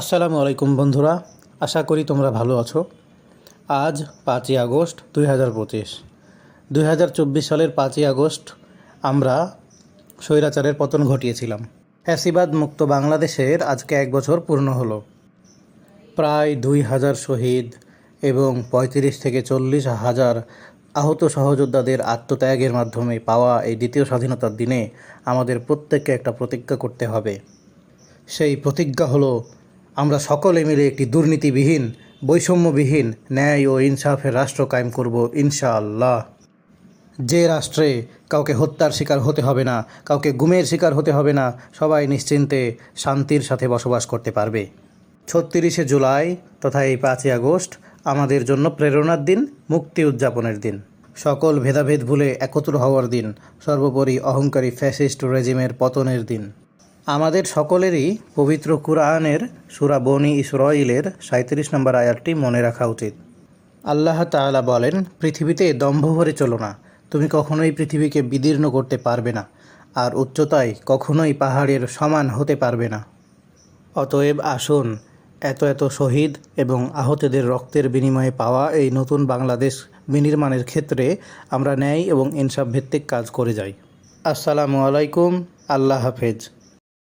আসসালামু আলাইকুম বন্ধুরা, আশা করি তোমরা ভালো আছো। আজ পাঁচই আগস্ট দুই হাজার পঁচিশ। দুই হাজার চব্বিশ সালের পাঁচই আগস্ট আমরা স্বৈরাচারের পতন ঘটিয়েছিলাম। ফ্যাসিবাদ মুক্ত বাংলাদেশের আজকে এক বছর পূর্ণ হলো। প্রায় দুই হাজার শহীদ এবং পঁয়ত্রিশ থেকে চল্লিশ হাজার আহত সহযোদ্ধাদের আত্মত্যাগের মাধ্যমে পাওয়া এই দ্বিতীয় স্বাধীনতার দিনে আমাদের প্রত্যেককে একটা প্রতিজ্ঞা করতে হবে। সেই প্রতিজ্ঞা হলো আমরা সকলে মিলে একটি দুর্নীতিবিহীন, বৈষম্যবিহীন ন্যায় ও ইনসাফের রাষ্ট্র কায়েম করব ইনশাআল্লাহ। যে রাষ্ট্রে কাউকে হত্যার শিকার হতে হবে না, কাউকে গুমের শিকার হতে হবে না, সবাই নিশ্চিন্তে শান্তির সাথে বসবাস করতে পারবে। ছত্রিশে জুলাই তথা এই পাঁচই আগস্ট আমাদের জন্য প্রেরণার দিন, মুক্তি উদযাপনের দিন। সকল ভেদাভেদ ভুলে একত্র হওয়ার দিন, সর্বোপরি অহংকারী ফ্যাসিস্ট রেজিমের পতনের দিন। আমাদের সকলেরই পবিত্র কুরআনের সুরা বনি ইসরাইলের সাঁত্রিশ নম্বর আয়াতটি মনে রাখা উচিত। আল্লাহ তাআলা বলেন, পৃথিবীতে দম্ভ ভরে চলো না। তুমি কখনোই পৃথিবীকে বিদীর্ণ করতে পারবে না, আর উচ্চতায় কখনোই পাহাড়ের সমান হতে পারবে না। অতএব আসুন, এত এত শহীদ এবং আহতদের রক্তের বিনিময়ে পাওয়া এই নতুন বাংলাদেশ বিনির্মাণের ক্ষেত্রে আমরা ন্যায় এবং ইনসাফ ভিত্তিক কাজ করে যাই। আসসালামু আলাইকুম, আল্লাহ হাফেজ।